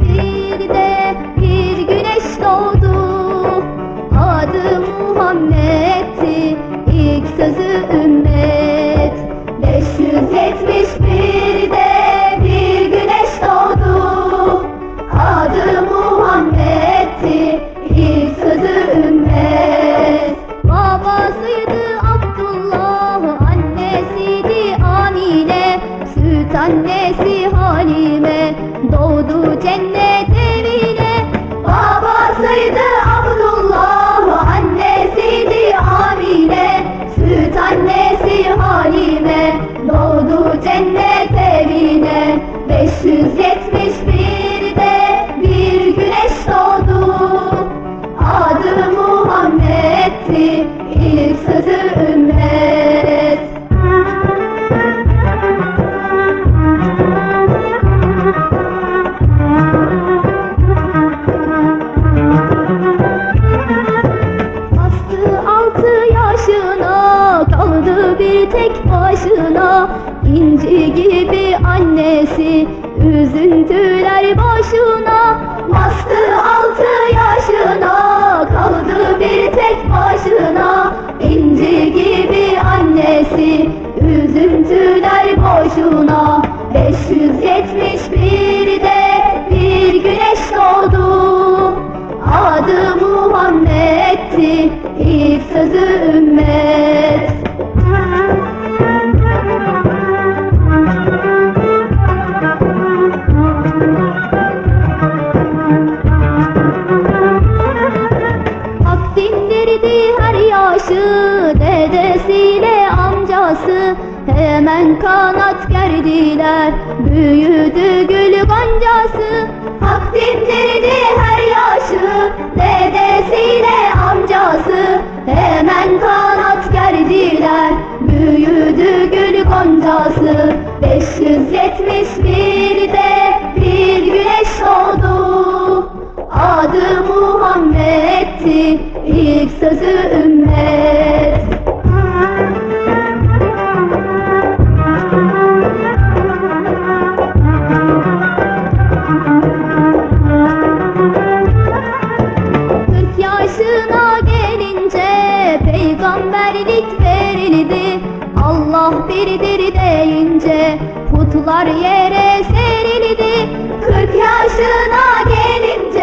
de annesi Halime Doğdu cennet evine Babasıydı Abdullah Annesiydi Amine. Süt annesi Halime Doğdu cennet evine 571'de yaşına kaldı bir tek başına. İnci gibi annesi üzüntüler başına. Bastı altı yaşına kaldı bir tek başına. İnci gibi annesi üzüntüler boşuna 571'de bir Muhammed'ti ilk sözü ümmet. Hak dindirdi her yaşı Dedesiyle amcası. Hemen kanat gerdiler Büyüdü gül goncası Hak dindirdi kanat gerdiler Büyüdü gül goncası. 571'de bir güneş doğdu. Adı Muhammed'ti ilk sözü ümmet peygamberlik verildi Allah biridir deyince putlar yere serildi Kırk yaşına gelince